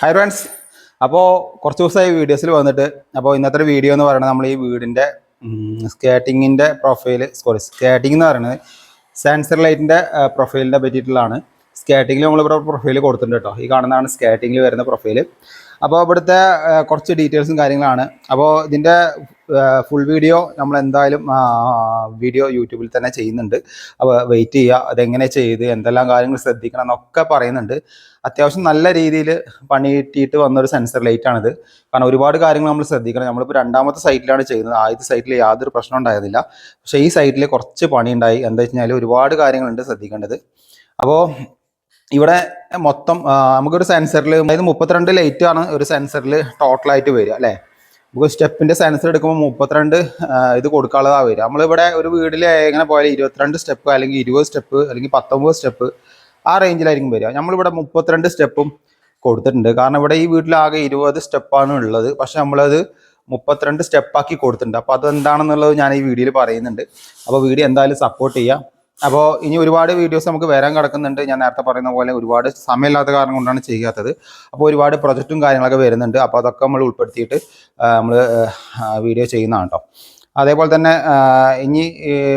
Hi friends അപ്പോൾ കുറച്ച് ദിവസമായി വീഡിയോസിൽ വന്നിട്ട് അപ്പോൾ ഇന്നത്തെ വീഡിയോ എന്ന് പറയുന്നത് നമ്മൾ ഈ വീടിന്റെ സ്കേറ്റിങ്ങിന്റെ പ്രൊഫൈൽ സോറി സ്കേറ്റിംഗ് എന്ന് പറയുന്നത് സെൻസർ ലൈറ്റിന്റെ പ്രൊഫൈലിനെ പറ്റിയിട്ടുള്ളതാണ്. സ്കേറ്റിങ്ങിൽ നമ്മളിവിടെ പ്രൊഫൈൽ കൊടുത്തിട്ടുണ്ട് കേട്ടോ. ഈ കാണുന്നതാണ് സ്കേറ്റിങ്ങിൽ വരുന്ന പ്രൊഫൈൽ അപ്പോൾ ഇവിടുത്തെ കുറച്ച് ഡീറ്റെയിൽസും കാര്യങ്ങളാണ്. അപ്പോൾ ഇതിന്റെ ഫുൾ വീഡിയോ നമ്മൾ എന്തായാലും വീഡിയോ യൂട്യൂബിൽ തന്നെ ചെയ്യുന്നുണ്ട്. അപ്പോൾ വെയിറ്റ് ചെയ്യുക അതെങ്ങനെ ചെയ്ത് എന്തെല്ലാം കാര്യങ്ങൾ ശ്രദ്ധിക്കണം എന്നൊക്കെ പറയുന്നുണ്ട്. അത്യാവശ്യം നല്ല രീതിയിൽ പണി കിട്ടിയിട്ട് വന്ന ഒരു സെൻസർ ലൈറ്റ് ആണിത്. കാരണം ഒരുപാട് കാര്യങ്ങൾ നമ്മൾ ശ്രദ്ധിക്കണം. നമ്മളിപ്പോൾ രണ്ടാമത്തെ സൈറ്റിലാണ് ചെയ്യുന്നത്. ആദ്യത്തെ സൈറ്റിൽ യാതൊരു പ്രശ്നം ഉണ്ടായിരുന്നില്ല. പക്ഷേ ഈ സൈറ്റിൽ കുറച്ച് പണി ഉണ്ടായി എന്താ വെച്ച് കഴിഞ്ഞാൽ ഒരുപാട് കാര്യങ്ങളുണ്ട് ശ്രദ്ധിക്കേണ്ടത്. അപ്പോൾ ഇവിടെ മൊത്തം നമുക്കൊരു സെൻസറിൽ അതായത് മുപ്പത്തിരണ്ട് ലൈറ്റാണ് ഒരു സെൻസറിൽ ടോട്ടലായിട്ട് വരിക അല്ലേ? നമുക്ക് സ്റ്റെപ്പിന്റെ സെൻസർ എടുക്കുമ്പോൾ മുപ്പത്തിരണ്ട് ഇത് കൊടുക്കാനുള്ളതാണ് വരിക. നമ്മളിവിടെ ഒരു വീട്ടിൽ എങ്ങനെ പോയാലും ഇരുപത്തിരണ്ട് സ്റ്റെപ്പ് അല്ലെങ്കിൽ ഇരുപത് സ്റ്റെപ്പ് അല്ലെങ്കിൽ പത്തൊമ്പത് സ്റ്റെപ്പ് ആ റേഞ്ചിലായിരിക്കും വരിക. നമ്മളിവിടെ മുപ്പത്തിരണ്ട് സ്റ്റെപ്പും കൊടുത്തിട്ടുണ്ട്. കാരണം ഇവിടെ ഈ വീട്ടിലാകെ ഇരുപത് സ്റ്റെപ്പാണ് ഉള്ളത്. പക്ഷെ നമ്മളത് മുപ്പത്തിരണ്ട് സ്റ്റെപ്പാക്കി കൊടുത്തിട്ടുണ്ട്. അപ്പോൾ അത് എന്താണെന്നുള്ളത് ഞാൻ ഈ വീഡിയോയിൽ പറയുന്നുണ്ട്. അപ്പോൾ വീഡിയോ എന്തായാലും സപ്പോർട്ട് ചെയ്യുക അപ്പോൾ ഇനി ഒരുപാട് വീഡിയോസ് നമുക്ക് വരാൻ കിടക്കുന്നുണ്ട്. ഞാൻ നേരത്തെ പറയുന്ന പോലെ ഒരുപാട് സമയമില്ലാത്ത കാരണം കൊണ്ടാണ് ചെയ്യാത്തത്. അപ്പോൾ ഒരുപാട് പ്രൊജക്റ്റും കാര്യങ്ങളൊക്കെ വരുന്നുണ്ട്. അപ്പോൾ അതൊക്കെ നമ്മൾ ഉൾപ്പെടുത്തിയിട്ട് നമ്മൾ വീഡിയോ ചെയ്യുന്നതാണ് കേട്ടോ അതേപോലെ തന്നെ ഇനി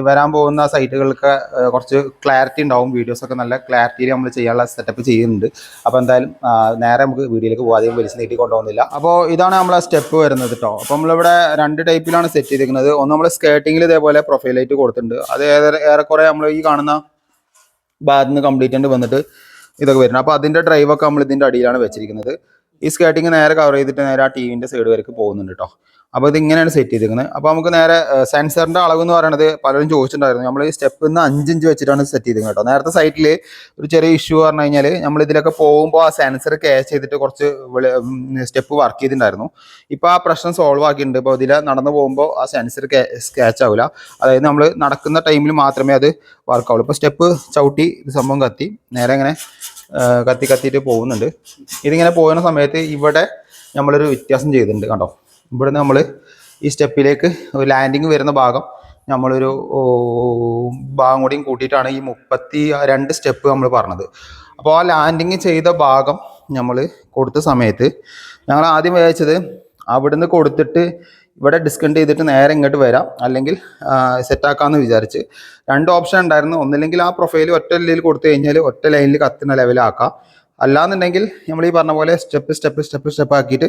വരാൻ പോകുന്ന സൈറ്റുകൾക്ക് കുറച്ച് ക്ലാരിറ്റി ഉണ്ടാവും. വീഡിയോസൊക്കെ നല്ല ക്ലാരിറ്റിയിൽ നമ്മൾ ചെയ്യാനുള്ള സെറ്റപ്പ് ചെയ്യുന്നുണ്ട്. അപ്പോൾ എന്തായാലും നേരെ നമുക്ക് വീഡിയോയിലേക്ക് പോകാതെ വലിച്ച് നീട്ടി കൊണ്ടുപോകുന്നില്ല. അപ്പോൾ ഇതാണ് നമ്മളെ സ്റ്റെപ്പ് വരുന്നത് കേട്ടോ അപ്പോൾ നമ്മളിവിടെ രണ്ട് ടൈപ്പിലാണ് സെറ്റ് ചെയ്തിരിക്കുന്നത്. ഒന്ന് നമ്മൾ സ്കേട്ടിങ്ങിൽ ഇതേപോലെ പ്രൊഫൈലായിട്ട് കൊടുത്തിട്ടുണ്ട്. അത് ഏറെ ഏറെക്കുറെ നമ്മൾ ഈ കാണുന്ന ഭാഗത്ത് നിന്ന് കംപ്ലീറ്റ് ആയിട്ട് വന്നിട്ട് ഇതൊക്കെ വരുന്നത്. അപ്പോൾ അതിന്റെ ഡ്രൈവൊക്കെ നമ്മൾ ഇതിന്റെ അടിയിലാണ് വെച്ചിരിക്കുന്നത്. ഈ സ്കേട്ടിങ് നേരെ കവർ ചെയ്തിട്ട് നേരെ ആ ടീവിന്റെ സൈഡ് വരയ്ക്ക് പോകുന്നുണ്ട് കേട്ടോ അപ്പോൾ ഇത് ഇങ്ങനെയാണ് സെറ്റ് ചെയ്തിരിക്കുന്നത് അപ്പോൾ നമുക്ക് നേരെ സെൻസറിന്റെ അളവ് എന്ന് പറയുന്നത് പലരും ചോദിച്ചിട്ടുണ്ടായിരുന്നു. നമ്മൾ ഈ സ്റ്റെപ്പിൽ നിന്ന് അഞ്ചിഞ്ച് വെച്ചിട്ടാണ് സെറ്റ് ചെയ്തിരുന്നത് കേട്ടോ നേരത്തെ സൈറ്റിൽ ഒരു ചെറിയ ഇഷ്യൂ പറഞ്ഞു കഴിഞ്ഞാൽ നമ്മൾ ഇതിലൊക്കെ പോകുമ്പോൾ ആ സെൻസർ ക്യാച്ച് ചെയ്തിട്ട് കുറച്ച് സ്റ്റെപ്പ് വർക്ക് ചെയ്തിട്ടുണ്ടായിരുന്നു. ഇപ്പോൾ ആ പ്രശ്നം സോൾവ് ആക്കിയിട്ടുണ്ട്. ഇപ്പോൾ ഇതിൽ നടന്നു പോകുമ്പോൾ ആ സെൻസർ സ്കാച്ച് ആവില്ല അതായത് നമ്മൾ നടക്കുന്ന ടൈമിൽ മാത്രമേ അത് വർക്ക് ആവുള്ളൂ. ഇപ്പോൾ സ്റ്റെപ്പ് ചവിട്ടി സംഭവം കത്തി. നേരെ ഇങ്ങനെ കത്തി കത്തിയിട്ട് പോകുന്നുണ്ട്. ഇതിങ്ങനെ പോകുന്ന സമയത്ത് ഇവിടെ നമ്മളൊരു വ്യത്യാസം ചെയ്തിട്ടുണ്ട് കണ്ടോ? ഇവിടെ നമ്മൾ ഈ സ്റ്റെപ്പിലേക്ക് ഒരു ലാൻഡിങ് വരുന്ന ഭാഗം നമ്മളൊരു ഭാഗം കൂടിയും കൂട്ടിയിട്ടാണ് ഈ മുപ്പത്തി രണ്ട് സ്റ്റെപ്പ് നമ്മൾ പറഞ്ഞത്. അപ്പോൾ ആ ലാൻഡിങ് ചെയ്ത ഭാഗം നമ്മൾ കൊടുത്ത സമയത്ത് ഞങ്ങൾ ആദ്യം വിചാരിച്ചത് അവിടുന്ന് കൊടുത്തിട്ട് ഇവിടെ ഡിസ്കണ്ട് ചെയ്തിട്ട് നേരെ ഇങ്ങോട്ട് വരാം. അല്ലെങ്കിൽ സെറ്റാക്കാമെന്ന് വിചാരിച്ച്. രണ്ട് ഓപ്ഷൻ ഉണ്ടായിരുന്നു. ഒന്നില്ലെങ്കിൽ ആ പ്രൊഫൈൽ ഒറ്റ ലൈനിൽ കൊടുത്തു കഴിഞ്ഞാൽ ഒറ്റ ലൈനിൽ കത്തുന്ന ലെവലാക്കാം അല്ലാന്നുണ്ടെങ്കിൽ നമ്മൾ ഈ പറഞ്ഞ പോലെ സ്റ്റെപ്പ് സ്റ്റെപ്പ് സ്റ്റെപ്പ് സ്റ്റെപ്പ് ആക്കിയിട്ട്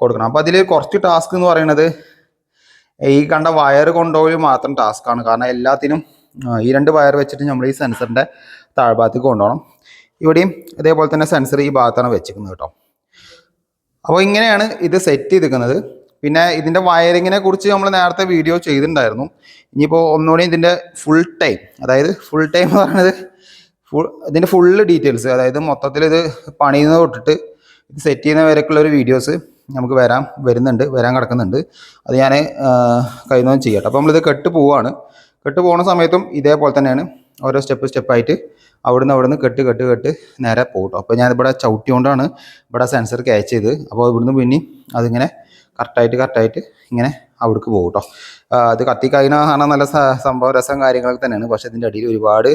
കൊടുക്കണം. അപ്പോൾ അതിൽ കുറച്ച് ടാസ്ക് എന്ന് പറയുന്നത് ഈ കണ്ട വയർ കൊണ്ടുപോയി മാത്രം ടാസ്ക്കാണ് കാരണം എല്ലാത്തിനും ഈ രണ്ട് വയർ വെച്ചിട്ട് നമ്മൾ ഈ സെൻസറിന്റെ താഴ്ഭാഗത്തേക്ക് കൊണ്ടുപോകണം ഇവിടെയും ഇതേപോലെ തന്നെ സെൻസർ ഈ ഭാഗത്താണ് വെച്ചിരിക്കുന്നത് കേട്ടോ. അപ്പോൾ ഇങ്ങനെയാണ് ഇത് സെറ്റ് ചെയ്തിരിക്കുന്നത്. പിന്നെ ഇതിന്റെ വയറിങ്ങിനെ കുറിച്ച് നമ്മൾ നേരത്തെ വീഡിയോ ചെയ്തിട്ടുണ്ടായിരുന്നു. ഇനിയിപ്പോൾ ഒന്നുകൂടി ഇതിന്റെ ഫുൾ ടൈം അതായത് ഫുൾ ടൈം എന്ന് പറയുന്നത് ഫുൾ ഇതിന്റെ ഫുള്ള് ഡീറ്റെയിൽസ് അതായത് മൊത്തത്തിൽ ഇത് പണിയുന്നത് തൊട്ടിട്ട് ഇത് സെറ്റ് ചെയ്യുന്ന വരെയൊക്കെയുള്ള ഒരു വീഡിയോസ് നമുക്ക് വരാൻ വരുന്നുണ്ട് വരാൻ കിടക്കുന്നുണ്ട്. അത് ഞാൻ കഴിയുന്നതും ചെയ്യട്ടെ. അപ്പോൾ നമ്മളിത് കെട്ട് പോവാണ്. കെട്ട് പോകുന്ന സമയത്തും ഇതേപോലെ തന്നെയാണ് ഓരോ സ്റ്റെപ്പ് സ്റ്റെപ്പായിട്ട് അവിടുന്ന് അവിടുന്ന് കെട്ട് കെട്ട് കെട്ട് നേരെ പോകട്ടോ അപ്പോൾ ഞാൻ ഇവിടെ ചവിട്ടിക്കൊണ്ടാണ് ഇവിടെ സെൻസർ ക്യാച്ച് ചെയ്ത് അപ്പോൾ ഇവിടുന്ന് പിന്നെ അതിങ്ങനെ കറക്റ്റായിട്ട് കറക്റ്റായിട്ട് ഇങ്ങനെ അവിടേക്ക് പോകും കേട്ടോ അത് കത്തിക്കഴിഞ്ഞാൽ കാണാൻ നല്ല സംഭവ രസം കാര്യങ്ങളൊക്കെ തന്നെയാണ്. പക്ഷേ ഇതിന്റെ അടിയിൽ ഒരുപാട്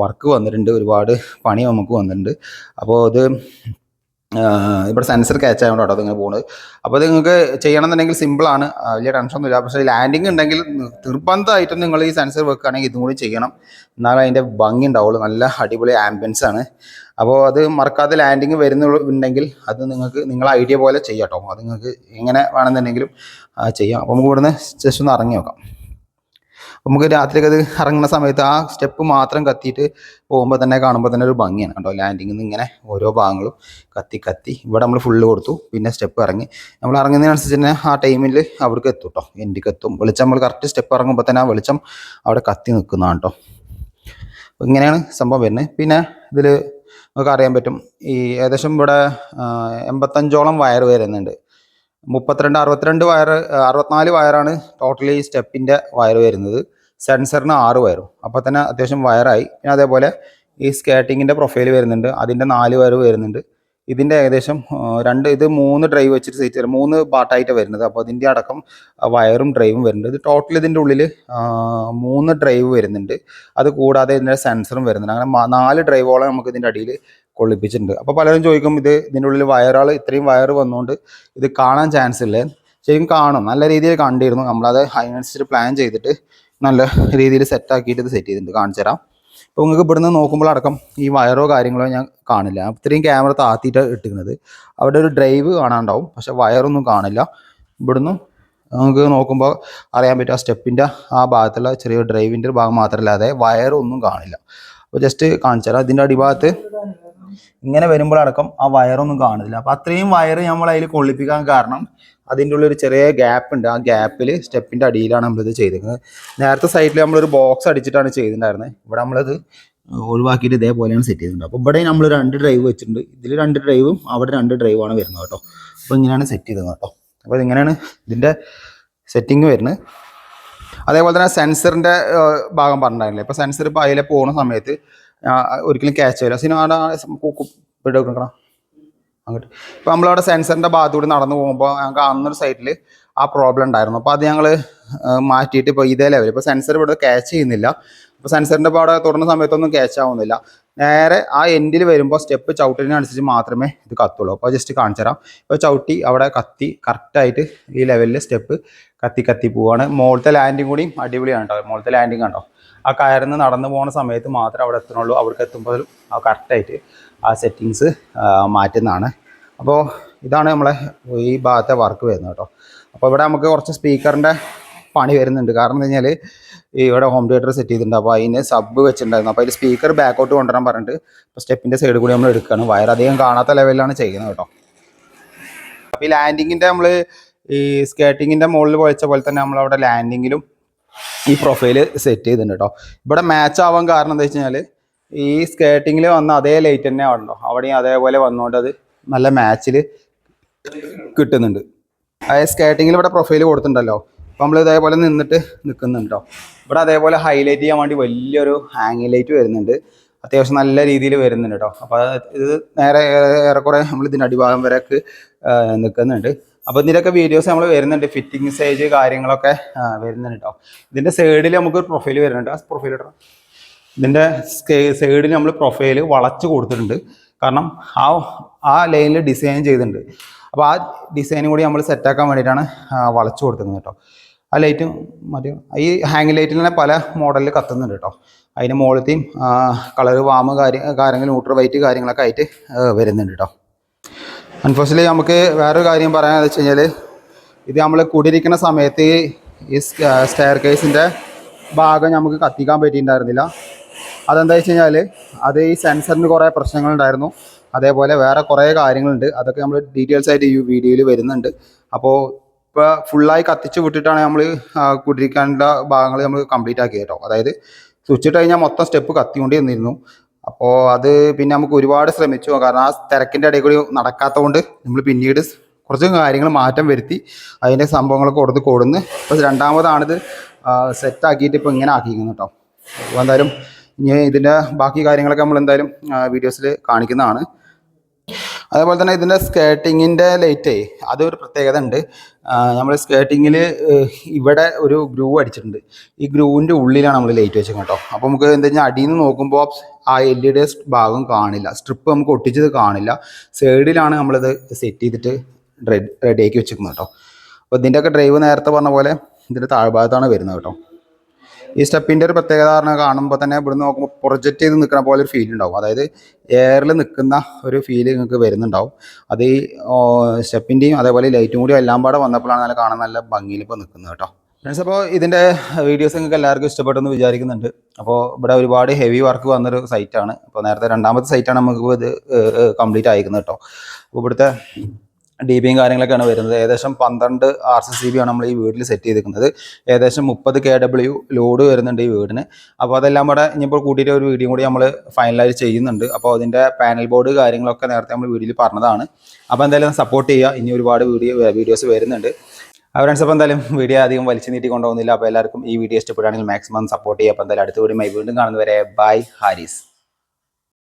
വർക്ക് വന്നിട്ടുണ്ട് ഒരുപാട് പണി നമുക്ക് വന്നിട്ടുണ്ട്. അപ്പോൾ അത് ഇവിടെ സെൻസർ ക്യാച്ച് ആയതുകൊണ്ട് കേട്ടോ അതിങ്ങനെ പോകുന്നത് അപ്പോൾ നിങ്ങൾക്ക് ചെയ്യണമെന്നുണ്ടെങ്കിൽ സിമ്പിളാണ് വലിയ ടെൻഷനൊന്നുമില്ല പക്ഷേ ലാൻഡിങ് ഉണ്ടെങ്കിൽ നിർബന്ധമായിട്ടും നിങ്ങൾ ഈ സെൻസർ വെക്കുകയാണെങ്കിൽ ഇതും കൂടി ചെയ്യണം. എന്നാലും അതിന്റെ ഭംഗി ഉണ്ടാവുള്ളൂ. നല്ല അടിപൊളി ആംബിയൻസ് ആണ്. അപ്പോൾ അത് മറക്കാതെ ലാൻഡിങ് വരുന്നുണ്ടെങ്കിൽ അത് നിങ്ങൾക്ക് നിങ്ങളെ ഐഡിയ പോലെ ചെയ്യാം കേട്ടോ അത് നിങ്ങൾക്ക് എങ്ങനെ വേണമെന്നുണ്ടെങ്കിലും ചെയ്യാം. അപ്പോൾ നമുക്ക് ഇവിടുന്ന് ജസ്റ്റ് ഒന്ന് ഇറങ്ങി നോക്കാം. നമുക്ക് രാത്രിയൊക്കെ അത് ഇറങ്ങുന്ന സമയത്ത് ആ സ്റ്റെപ്പ് മാത്രം കത്തിയിട്ട് പോകുമ്പോൾ തന്നെ കാണുമ്പോൾ തന്നെ ഒരു ഭംഗിയാണ് കേട്ടോ. ലാൻഡിങ്ങിൽ നിന്ന് ഇങ്ങനെ ഓരോ ഭാഗങ്ങളും കത്തി കത്തി. ഇവിടെ നമ്മൾ ഫുള്ള് കൊടുത്തു പിന്നെ സ്റ്റെപ്പ് ഇറങ്ങി. നമ്മൾ ഇറങ്ങുന്നതിനനുസരിച്ച് തന്നെ ആ ടൈമിൽ അവിടേക്ക് എത്തും കേട്ടോ. എന്റെക്ക് എത്തും. വെളിച്ചം നമ്മൾ കറക്റ്റ് സ്റ്റെപ്പ് ഇറങ്ങുമ്പോൾ തന്നെ ആ വെളിച്ചം അവിടെ കത്തി നിൽക്കുന്നതാണ് കേട്ടോ. ഇങ്ങനെയാണ് സംഭവം വരുന്നത്. പിന്നെ ഇതിൽ നമുക്ക് അറിയാൻ പറ്റും ഈ ഏകദേശം ഇവിടെ എൺപത്തഞ്ചോളം വയർ വരുന്നുണ്ട്. മുപ്പത്തിരണ്ട് അറുപത്തിരണ്ട് വയർ അറുപത്തിനാല് വയറാണ് ടോട്ടലി സ്റ്റെപ്പിന്റെ വയർ വരുന്നത്. സെൻസറിന് ആറ് വയറും. അപ്പോൾ തന്നെ അത്യാവശ്യം വയറായി. പിന്നെ അതേപോലെ ഈ സ്കേട്ടിങ്ങിന്റെ പ്രൊഫൈൽ വരുന്നുണ്ട്. അതിന്റെ നാല് വയർ വരുന്നുണ്ട്. ഇതിന്റെ ഏകദേശം രണ്ട് ഇത് മൂന്ന് ഡ്രൈവ് വെച്ചിട്ട് സീറ്റ് വരും. മൂന്ന് പാർട്ടായിട്ട് വരുന്നത്. അപ്പോൾ അതിന്റെ അടക്കം വയറും ഡ്രൈവും വരുന്നുണ്ട്. ഇത് ടോട്ടൽ ഇതിന്റെ ഉള്ളിൽ മൂന്ന് ഡ്രൈവ് വരുന്നുണ്ട്. അത് കൂടാതെ ഇതിന്റെ സെൻസറും വരുന്നുണ്ട്. അങ്ങനെ നാല് ഡ്രൈവോളം നമുക്ക് ഇതിന്റെ അടിയിൽ കൊള്ളിപ്പിച്ചിട്ടുണ്ട്. അപ്പോൾ പലരും ചോദിക്കും ഇത് ഇതിന്റെ ഉള്ളിൽ വയറാൾ ഇത്രയും വയറ് വന്നുകൊണ്ട് ഇത് കാണാൻ ചാൻസ് ഇല്ലേ? ശരിക്കും കാണും. നല്ല രീതിയിൽ കണ്ടിരുന്നു. നമ്മളത് അതിനനുസരിച്ച് പ്ലാൻ ചെയ്തിട്ട് നല്ല രീതിയിൽ സെറ്റാക്കിയിട്ട് ഇത് സെറ്റ് ചെയ്തിട്ടുണ്ട്. കാണിച്ചു തരാം. ഇപ്പോൾ നിങ്ങൾക്ക് ഇവിടുന്ന് നോക്കുമ്പോൾ അടക്കം ഈ വയറോ കാര്യങ്ങളോ ഞാൻ കാണില്ല. ഇത്രയും ക്യാമറ താത്തിയിട്ട് ഇട്ടിരിക്കുന്നത്. അവിടെ ഒരു ഡ്രൈവ് കാണാണ്ടാവും പക്ഷെ വയറൊന്നും കാണില്ല. ഇവിടുന്ന് നമുക്ക് നോക്കുമ്പോൾ അറിയാൻ പറ്റും ആ സ്റ്റെപ്പിന്റെ ആ ഭാഗത്തുള്ള ചെറിയ ഡ്രൈവിന്റെ ഭാഗം മാത്രമല്ലാതെ വയറൊന്നും കാണില്ല. അപ്പോൾ ജസ്റ്റ് കാണിച്ചു തരാം. ഇതിന്റെ അടിഭാഗത്ത് ഇങ്ങനെ വരുമ്പോഴടക്കം ആ വയറൊന്നും കാണുന്നില്ല. അപ്പോൾ അത്രയും വയർ നമ്മൾ അതിൽ കൊള്ളിപ്പിക്കാൻ കാരണം അതിന്റെ ഉള്ളിൽ ഒരു ചെറിയ ഗ്യാപ്പ് ഉണ്ട്. ആ ഗ്യാപ്പിൽ സ്റ്റെപ്പിന്റെ അടിയിലാണ് നമ്മളിത് ചെയ്തിരിക്കുന്നത്. നേരത്തെ സൈഡിൽ നമ്മളൊരു ബോക്സ് അടിച്ചിട്ടാണ് ചെയ്തിട്ടുണ്ടായിരുന്നത് ഇവിടെ നമ്മളത് ഒഴിവാക്കിയിട്ട് ഇതേപോലെയാണ് സെറ്റ് ചെയ്തിട്ടുണ്ട് അപ്പോൾ ഇവിടെ നമ്മൾ രണ്ട് ഡ്രൈവ് വെച്ചിട്ടുണ്ട്. ഇതിൽ രണ്ട് ഡ്രൈവും അവിടെ രണ്ട് ഡ്രൈവാണ് വരുന്നത് കേട്ടോ. അപ്പോൾ ഇങ്ങനെയാണ് സെറ്റ് ചെയ്തത് കേട്ടോ. അപ്പോൾ ഇങ്ങനെയാണ് ഇതിന്റെ സെറ്റിംഗ് വരുന്നത് അതേപോലെ തന്നെ സെൻസറിന്റെ ഭാഗം പറഞ്ഞിട്ടുണ്ടായിരുന്നില്ലേ? ഇപ്പോൾ സെൻസർ ഇപ്പോൾ അതിലെ പോകുന്ന സമയത്ത് ഒരിക്കലും ക്യാച്ച് ആയില്ല സിനിമ അങ്ങോട്ട്. ഇപ്പോൾ നമ്മളവിടെ സെൻസറിന്റെ ഭാഗത്തൂടെ നടന്നു പോകുമ്പോൾ ഞങ്ങൾക്ക് അന്നൊരു സൈഡിൽ ആ പ്രോബ്ലം ഉണ്ടായിരുന്നു. അപ്പോൾ അത് ഞങ്ങൾ മാറ്റിയിട്ട് ഇപ്പോൾ ഇതേ ലെവൽ ഇപ്പോൾ സെൻസർ ഇവിടെ ക്യാച്ച് ചെയ്യുന്നില്ല. അപ്പോൾ സെൻസറിന്റെ അവിടെ തുടർന്ന സമയത്തൊന്നും ക്യാച്ച് ആവുന്നില്ല. നേരെ ആ എൻഡിൽ വരുമ്പോൾ സ്റ്റെപ്പ് ചവിട്ടിനനുസരിച്ച് മാത്രമേ ഇത് കത്തുള്ളൂ. അപ്പോൾ ജസ്റ്റ് കാണിച്ചു തരാം ഇപ്പോൾ ചവിട്ടി അവിടെ കത്തി കറക്റ്റായിട്ട് ഈ ലെവലിൽ സ്റ്റെപ്പ് കത്തി കത്തി പോവാണ്. മുകളിലത്തെ ലാൻഡിങ് കൂടിയും അടിപൊളിയാണ് കേട്ടോ മുകളിലത്തെ ലാൻഡിങ് കണ്ടോ? ആ കയറിന്ന് നടന്നു പോകുന്ന സമയത്ത് മാത്രമേ അവിടെ എത്തണുള്ളൂ അവിടേക്ക് എത്തുമ്പോൾ ആ കറക്റ്റായിട്ട് ആ സെറ്റിങ്സ് മാറ്റുന്നതാണ്. അപ്പോൾ ഇതാണ് നമ്മളെ ഈ ഭാഗത്തെ വർക്ക് വരുന്നത് കേട്ടോ അപ്പോൾ ഇവിടെ നമുക്ക് കുറച്ച് സ്പീക്കറിന്റെ പണി വരുന്നുണ്ട്. കാരണം എന്താ കഴിഞ്ഞാൽ ഇവിടെ ഹോം തിയേറ്റർ സെറ്റ് ചെയ്തിട്ടുണ്ട്. അപ്പോൾ അതിന് സബ് വെച്ചിട്ടുണ്ടായിരുന്നു. അപ്പോൾ അതിൽ സ്പീക്കർ ബാക്കോട്ട് കൊണ്ടുവരാൻ പറഞ്ഞിട്ട് ഇപ്പോൾ സ്റ്റെപ്പിന്റെ സൈഡ് കൂടി നമ്മൾ എടുക്കുകയാണ് വയർ അധികം കാണാത്ത ലെവലിലാണ് ചെയ്യുന്നത് കേട്ടോ. അപ്പോൾ ഈ ലാൻഡിങ്ങിന്റെ നമ്മൾ ഈ സ്കേട്ടിങ്ങിന്റെ മുകളിൽ പൊളിച്ച പോലെ തന്നെ നമ്മൾ അവിടെ ലാൻഡിങ്ങിലും ഈ പ്രൊഫൈൽ സെറ്റ് ചെയ്തിട്ടുണ്ട് കേട്ടോ. ഇവിടെ മാച്ച് ആവാൻ കാരണം എന്താ വെച്ച് കഴിഞ്ഞാൽ ഈ സ്കേട്ടിങ്ങിൽ വന്ന അതേ ലൈറ്റ് തന്നെ ആണല്ലോ. അവിടെയും അതേപോലെ വന്നുകൊണ്ട് അത് നല്ല മാച്ചിൽ കിട്ടുന്നുണ്ട്. അതായത് സ്കേട്ടിങ്ങിൽ ഇവിടെ പ്രൊഫൈൽ കൊടുത്തിട്ടുണ്ടല്ലോ. അപ്പോൾ നമ്മൾ ഇതേപോലെ നിന്നിട്ട് നിൽക്കുന്നുണ്ടോ ഇവിടെ അതേപോലെ ഹൈലൈറ്റ് ചെയ്യാൻ വേണ്ടി വലിയൊരു ഹാങ് ലൈറ്റ് വരുന്നുണ്ട്. അത്യാവശ്യം നല്ല രീതിയിൽ വരുന്നുണ്ട് കേട്ടോ അപ്പോൾ ഇത് നേരെ ഏറെ- ഏറെക്കുറെ നമ്മൾ ഇതിന്റെ അടിഭാഗം വരെയൊക്കെ നിൽക്കുന്നുണ്ട് അപ്പോൾ ഇതിന്റെയൊക്കെ വീഡിയോസ് നമ്മൾ വരുന്നുണ്ട്. ഫിറ്റിംഗ് സ്റ്റേജ് കാര്യങ്ങളൊക്കെ വരുന്നുണ്ട് കേട്ടോ ഇതിന്റെ സൈഡിൽ നമുക്ക് പ്രൊഫൈൽ വരുന്നുണ്ട്. ആ പ്രൊഫൈൽ ഇടണം. ഇതിന്റെ സൈഡിൽ നമ്മൾ പ്രൊഫൈൽ വളച്ച് കൊടുത്തിട്ടുണ്ട്. കാരണം ആ ആ ലൈനിൽ ഡിസൈൻ ചെയ്തിട്ടുണ്ട്. അപ്പോൾ ആ ഡിസൈനും കൂടി നമ്മൾ സെറ്റാക്കാൻ വേണ്ടിയിട്ടാണ് വളച്ചു കൊടുക്കുന്നത് കേട്ടോ. ആ ലൈറ്റും മറ്റേ ഈ ഹാങ് ലൈറ്റിൽ തന്നെ പല മോഡലിൽ കത്തുന്നുണ്ട് കേട്ടോ. അതിന് മുകളിലത്തെയും കളർ വാമ് കാര്യ കാര്യങ്ങൾ ന്യൂട്രൽ വൈറ്റ് കാര്യങ്ങളൊക്കെ ആയിട്ട് വരുന്നുണ്ട് കേട്ടോ. അൺഫോർച്ചുനേറ്റ്ലി നമുക്ക് വേറൊരു കാര്യം പറയാമെന്ന് വെച്ച് കഴിഞ്ഞാൽ ഇത് നമ്മൾ കൂടിയിരിക്കുന്ന സമയത്ത് ഈ സ്റ്റെയർ കേസിന്റെ ഭാഗം നമുക്ക് കത്തിക്കാൻ പറ്റിയിട്ടുണ്ടായിരുന്നില്ല. അതെന്താ വെച്ച് കഴിഞ്ഞാൽ അത് ഈ സെൻസറിന് കുറേ പ്രശ്നങ്ങളുണ്ടായിരുന്നു. അതേപോലെ വേറെ കുറേ കാര്യങ്ങളുണ്ട്. അതൊക്കെ നമ്മൾ ഡീറ്റെയിൽസ് ആയിട്ട് ഈ വീഡിയോയിൽ വരുന്നുണ്ട്. അപ്പോൾ ഇപ്പോൾ ഫുള്ളായി കത്തിച്ച് വിട്ടിട്ടാണ് നമ്മൾ കുടിരിക്കാനുള്ള ഭാഗങ്ങൾ നമ്മൾ കംപ്ലീറ്റ് ആക്കി കേട്ടോ. അതായത് സ്വിച്ചിട്ട് കഴിഞ്ഞാൽ മൊത്തം സ്റ്റെപ്പ് കത്തിക്കൊണ്ടേ നിന്നിരുന്നു. അപ്പോൾ അത് പിന്നെ നമുക്ക് ഒരുപാട് ശ്രമിച്ചു. കാരണം ആ തിരക്കിന്റെ ഇടയിൽ കൂടി നടക്കാത്തതുകൊണ്ട് നമ്മൾ പിന്നീട് കുറച്ച് കാര്യങ്ങൾ മാറ്റം വരുത്തി അതിന്റെ സംഭവങ്ങളൊക്കെ കൊടുത്ത് കൊടുന്ന് ഇപ്പോൾ രണ്ടാമതാണിത് സെറ്റാക്കിയിട്ട് ഇപ്പോൾ ഇങ്ങനെ ആക്കിയിരിക്കുന്നു കേട്ടോ. അപ്പോൾ എന്തായാലും ഇനി ഇതിന്റെ ബാക്കി കാര്യങ്ങളൊക്കെ നമ്മൾ എന്തായാലും വീഡിയോസിൽ കാണിക്കുന്നതാണ്. അതേപോലെ തന്നെ ഇതിന്റെ സ്കേട്ടിങ്ങിന്റെ ലൈറ്റേ അതൊരു പ്രത്യേകത ഉണ്ട്. നമ്മൾ സ്കേട്ടിങ്ങിൽ ഇവിടെ ഒരു ഗ്രൂ അടിച്ചിട്ടുണ്ട്. ഈ ഗ്രൂവിന്റെ ഉള്ളിലാണ് നമ്മൾ ലൈറ്റ് വെച്ചത് കേട്ടോ അപ്പോൾ നമുക്ക് എന്താ വെച്ചാൽ അടിയിൽ നിന്ന് നോക്കുമ്പോൾ ആ എൽ ഇ ഡി ഭാഗം കാണില്ല. സ്ട്രിപ്പ് നമുക്ക് ഒട്ടിച്ചത് കാണില്ല. സൈഡിലാണ് നമ്മളിത് സെറ്റ് ചെയ്തിട്ട് റെഡി റെഡിയാക്കി വെച്ചിരിക്കുന്നത് കേട്ടോ അപ്പോൾ ഇതിന്റെയൊക്കെ ഡ്രൈവ് നേരത്തെ പറഞ്ഞ പോലെ ഇതിന്റെ താഴ്ഭാഗത്താണ് വരുന്നത് കേട്ടോ ഈ സ്റ്റെപ്പിന്റെ ഒരു പ്രത്യേകത പറഞ്ഞാൽ കാണുമ്പോൾ തന്നെ ഇവിടെ നോക്കുമ്പോൾ പ്രൊജക്റ്റ് ചെയ്ത് നിൽക്കുന്ന പോലെ ഒരു ഫീൽ ഉണ്ടാവും. അതായത് എയറിൽ നിൽക്കുന്ന ഒരു ഫീൽ നിങ്ങൾക്ക് വരുന്നുണ്ടാവും. അത് ഈ സ്റ്റെപ്പിന്റെയും അതേപോലെ ലൈറ്റും കൂടി എല്ലാം പാടെ വന്നപ്പോഴാണ് നല്ല കാണാൻ നല്ല ഭംഗിയിൽ ഇപ്പോൾ നിൽക്കുന്നത് കേട്ടോ. ഫ്രണ്ട്സ് അപ്പോൾ ഇതിന്റെ വീഡിയോസ് നിങ്ങൾക്ക് എല്ലാവർക്കും ഇഷ്ടപ്പെട്ടെന്ന് വിചാരിക്കുന്നുണ്ട്. അപ്പോൾ ഇവിടെ ഒരുപാട് ഹെവി വർക്ക് വന്നൊരു സൈറ്റാണ് അപ്പോൾ നേരത്തെ രണ്ടാമത്തെ സൈറ്റാണ് നമുക്ക് ഇത് കംപ്ലീറ്റ് ആയിരിക്കുന്നത് കേട്ടോ. അപ്പോൾ ഇവിടുത്തെ ഡി ബിയും കാര്യങ്ങളൊക്കെയാണ് വരുന്നത്. ഏകദേശം പന്ത്രണ്ട് ആർ സി സി ബി ആണ് നമ്മൾ ഈ വീട്ടിൽ സെറ്റ് ചെയ്തിരിക്കുന്നത്. ഏകദേശം മുപ്പത് കെ ഡബ്ല്യു ലോഡ് വരുന്നുണ്ട് ഈ വീടിന്. അപ്പോൾ അതെല്ലാം കൂടെ ഇനിയിപ്പോൾ കൂട്ടിയിട്ട് ഒരു വീഡിയോ കൂടി നമ്മൾ ഫൈനലൈസ് ചെയ്യുന്നുണ്ട്. അപ്പോൾ അതിന്റെ പാനൽ ബോർഡ് കാര്യങ്ങളൊക്കെ നേരത്തെ നമ്മൾ വീഡിയോയിൽ പറഞ്ഞതാണ്. അപ്പോൾ എന്തായാലും സപ്പോർട്ട് ചെയ്യുക. ഇനി ഒരുപാട് വീഡിയോ വീഡിയോസ് വരുന്നുണ്ട്. ഫ്രണ്ട്സ് അപ്പോൾ എന്തായാലും വീഡിയോ അധികം വലിച്ചു നീട്ടി കൊണ്ടുപോകുന്നില്ല. അപ്പോൾ എല്ലാവർക്കും ഈ വീഡിയോ ഇഷ്ടപ്പെടുകയാണെങ്കിൽ മാക്സിമം സപ്പോർട്ട് ചെയ്യുക. അപ്പോൾ എന്തായാലും അടുത്ത വീഡിയോ വീണ്ടും കാണുന്നവരെ ബൈ ഹാരിസ്